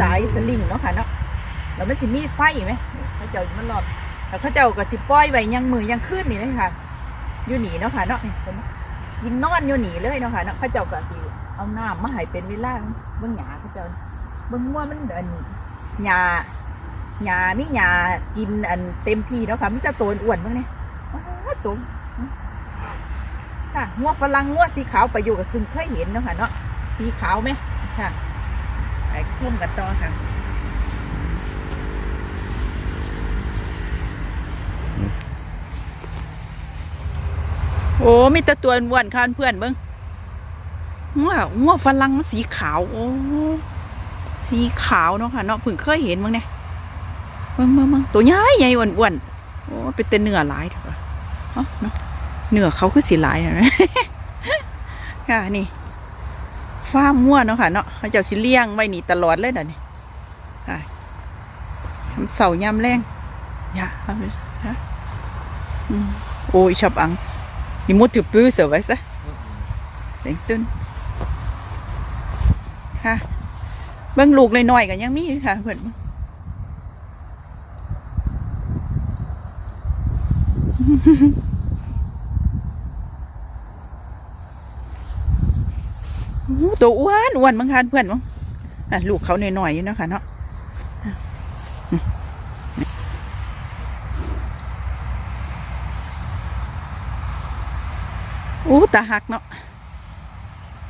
สายสลิงเนาะค่ะเนาะแล้วมันสิมีไฟไหมเขาเจ้ามันรอบแล้วเขาเจ้าก็สิปล่อยไว้ยังมือยังขึ้นนี่เลยค่ะอยู่หนีเนาะค่ะเนาะกินนอนอยู่หนีเลยเนาะค่ะเนาะเขาเจ้าก็สิเอาน้ำมาให้เป็นเวลาเบิ่งหยาเขาเจ้าเบิ่งว่ามันอันหยาหยามีหยากินอันเต็มที่เนาะค่ะมีแต่ตัวอ้วนเบ้างเนี่ยตัวค่ะงวฝรั่งงวสีขาวไปอยู่กับคุณเคยเห็นเนาะค่ะเนาะสีขาวไหมค่ะ ไปชมกันต่อค่ะโอ้มีแต่ตัวอ้วนค่ะเพื่อนเบิ้งงัวงัวฝรั่งมันสีขาว โอ้สีขาวเนาะค่ะเนาะเพิ่งเคยเห็นมั้งเนี่ยเบิ้งเบิ้งเบิ้งตัวใหญ่ใหญ่อ้วนๆโอ้เป็นแต่เนื้อหลายเถอะเนาะเนื้อเขาคือสีหลายนะค่ะนี่ ฟาร์มงัวเนาะค่ะเนาะเขาเจ้าสิเลี้ยงไว้นี่ตลอดเลยเดี๋ยวนี้ค่ะยำเสาร์ยำแรงอย่าเอาไปฮะอืมโอ้ยชอบอัง Die Mutter böse, weißt du? Denkst du? ค่ะเบิ่งลูกน้อยๆกันยังมีค่ะเพื่อนโอ้โห ตัวอ้วนอ้วนบางคันเพื่อนมั้งลูกเขาหน่อยๆอยู่นะคะเนาะอะอืมโอ้ตาหักเนาะ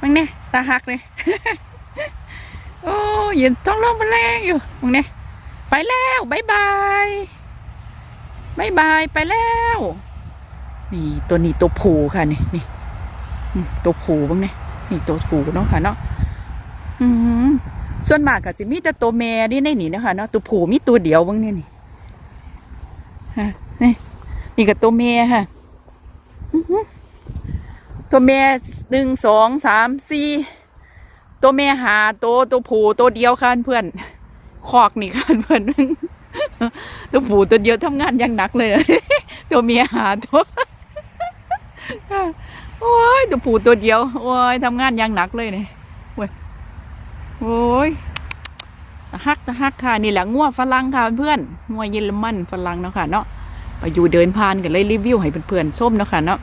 มึงเนี่ยตาหักเลยโอ้ยืนต้องลงมาแรงอยู่มึงเนี่ยไปแล้วบายบายบายบายไปแล้ว นี่ตัวนี้ตัวผูค่ะนี่นี่ตัวผูบ้างเนี่ย นี่ตัวผูเนาะค่ะเนาะอืมส่วนมากก็สิมีแต่ตัวแม่นี่ในนี่นะคะเนาะตัวผูมีตัวเดียวบ้างเนี่ยนี่ฮะนี่นี่ก็ตัวแม่ค่ะตัวแม่หนึ่งสองสามสี่ตัวแม่หาตัวตัวผู้ตัวเดียวค่ะเพื่อนคอกนี่ค่ะเพื่อนตัวผู้ตัวเดียวทำงานอยังหนักเลย ตัวเมียหาตัว โอ้ยตัวผู้ตัวเดียว โอ้ยทำงานอยังหนักเลยเนี่ยโอ้ยโอ้ยตะฮักตะฮักค่ะนี่แหละงัวฝรั่งค่ะเพื่อนงัวเยอรมันฝรั่งเนาะค่ะเนาะไปอยู่เดินผ่านกันเลยรีวิวให้เพื่อนๆส้มเนาะค่ะเนาะ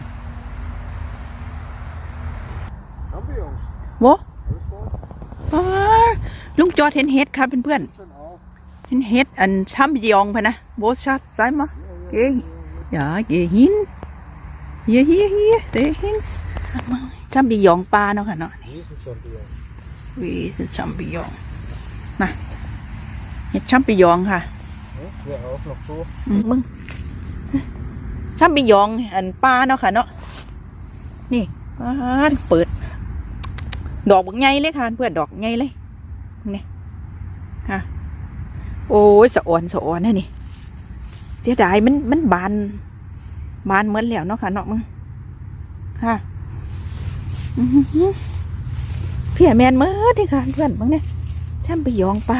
Champignons. โว้ Alles klar. อ้าลุงจอดเห็นเห็ดค่ะเพื่อนๆ Schon auf. เห็นเฮ็ดอันช้ำยองพะนะโบชัดใช่มะเก่งอย่าเกหิน เฮียเฮียเฮียเสหินช้ำยองปลาเนาะค่ะเนาะ Riesenchampignons. วีสช้ำยองนะเฮ็ดช้ำยองค่ะ Ja, hier auch noch so. อืมมึงช้ำยองอันปลาเนาะค่ะเนาะนี่ปลาเปิด ดอกบักใหญ่เลยค่ะเพื่อนดอกใหญ่เลยนี่ค่ะ โอ้ยสะอ่อนสะอ่อนนะนี่เสียดายมันมันบาน บานเหมือนแล้วเนาะค่ะเนาะมึงค่ะเพี่แมนเมื่อที่ค่ะเพื่อนมึงเนี่ยช่ำไปยองปลา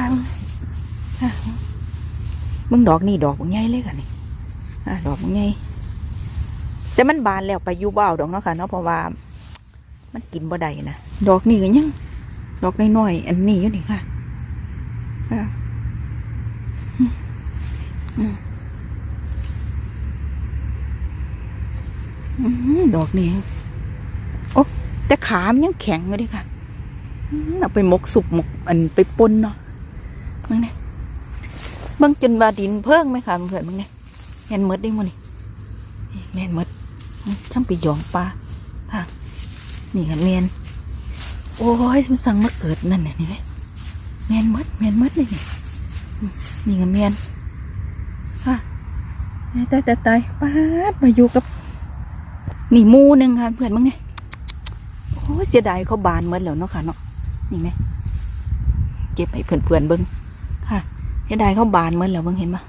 ค่ะมึงดอกนี่ดอกบักใหญ่เลยค่ะนี่ดอกบักใหญ่แต่มันบานแล้วไปยูเบเอาดอกเนาะค่ะเนาะเพราะว่า มันกินบ่ได้นะดอกนี่ก็ยังดอกน้อยๆอันนี้อยู่นี่ค่ะค่ะอืม ดอกนี้โอ้แต่ขามนยังแข็งอยู่ดิค่ะเอาไปมกสุกมกอันไปปนเนาะมึงเนี่ยเบิ่งจนบาดินเพิ่งไหมค่ะเพื่อนมึงเนี่ยแม่นมดได้มั้นี่แม่นมดช่างไปหยองปลาค่ะนี่ค่ะแม่นโอ้ยมันสั่งมาเกิดนั่นเนี่ยนี่ไหมแม่นมดแม่นมดนี่อืมนี่ค่ะแม่นค่ะตายตายตายป้าดมาอยู่กับ นี่มูหนึ่งค่ะเพื่อนมั้งเนี่ยโอ้เสียดายเขาบานเหมือนแล้วเนาะค่ะเนาะนี่ไหมเก็บให้เพื่อนเพื่อนเบิ้งค่ะเสียดายเขาบานเหมือนแล้วเบิ้งเห็นปะ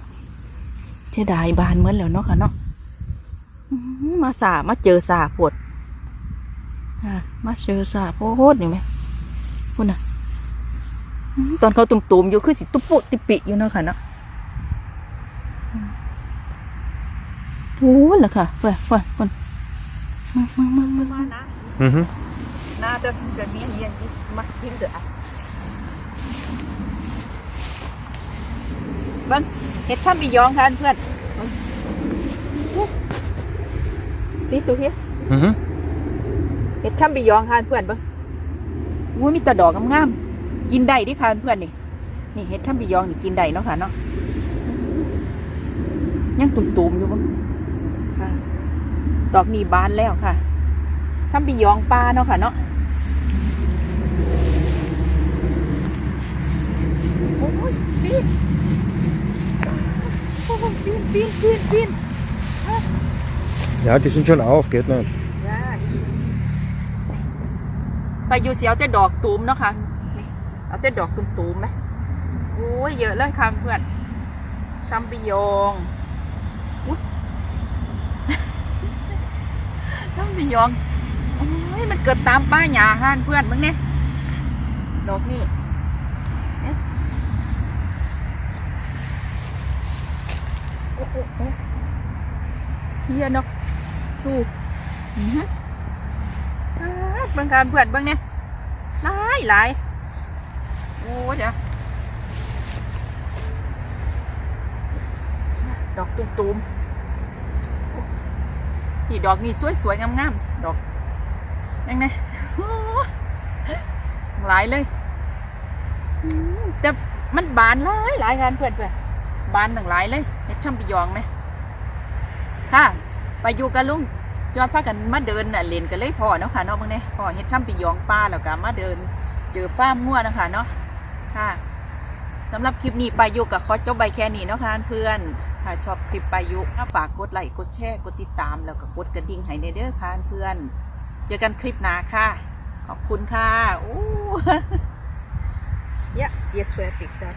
เสียดายบานเหมือนแล้วเนาะค่ะเนาะมาสามาเจอสาปวดอะ มาเจอสาโพโหดอยู่ไหมคุณน่ะตอนเขาตุ่มๆอยู่คือสิตุปุติปิอยู่เนาะค่ะเนาะโอ้ล่ะค่ะเพื่อนเพื่อน Mhm. น่าจะแบบนี้อย่างนี้มากินเถอะอะเบิ้งเห็ดช่ำปียองค่ะเพื่อนเบิ่งสิตัวเฮีย Mhm. เห็ดช่ำปียองค่ะเพื่อนเบิ้งอุ้ยมีแต่ดอกงามๆกินได้เดิค่ะเพื่อนนี่ นี่เห็ดช่ำปียองนี่กินได้เนาะค่ะเนาะ ยังตุ่มๆอยู่เบ้งค่ะ ดอกนี่บานแล้วค่ะช่ำปียองปลาเนาะค่ะเนาะโอ้ยปีนโอ้ยปีนปีนปีนปีน Ja, die sind schon auf, geht nicht. ไปอยู่เสียวแต่ดอกตูมเนาะค่ะนี่เอาแต่ดอกตูมตูมๆไหมโอ้ยเยอะเลยค่ะเพื่อนชัมปิยองอุ๊ย ชัมปิยองโอ้ยมันเกิดตามป้าหยาค่ะเพื่อนมึงเนี่ยดอกนี่เอ๊ะโอ้โหเฮียเนาะสู้อือฮึอ่างการเพื่อนเบิ่งเนี่ยหลายหลายโอ้เดี๋ยวดอกตุ้มๆ นี่ดอกนี่สวยๆงามๆดอกยังไงหลายเลยแต่มันบานหลายหลายกันเพื่อนเพื่อนบานหนึ่งหลายเลยเฮ็ดช่ำปียองไหมค่ะไปอยู่กับลุงยอดพากันมาเดินน่ะเล่นกันเลยพ่อเนาะค่ะเนาะบางเนี่ยพ่อเฮ็ดช่ำปียองป้าแล้วก็มาเดิน เจอฟ้ามั่วนะคะเนาะค่ะสำหรับคลิปนี้ปายุกับขอจบใบแค่นี้เนาะค่ะเพื่อน ถ้าชอบคลิปปายุถ้าฝากกดไลค์กดแชร์กดติดตาม แล้วก็กดกระดิ่งให้ในเด้อค่ะเพื่อน เจอกันคลิปหน้าค่ะ ขอบคุณค่ะ โอ้ยะเยสเวติกจ้ะ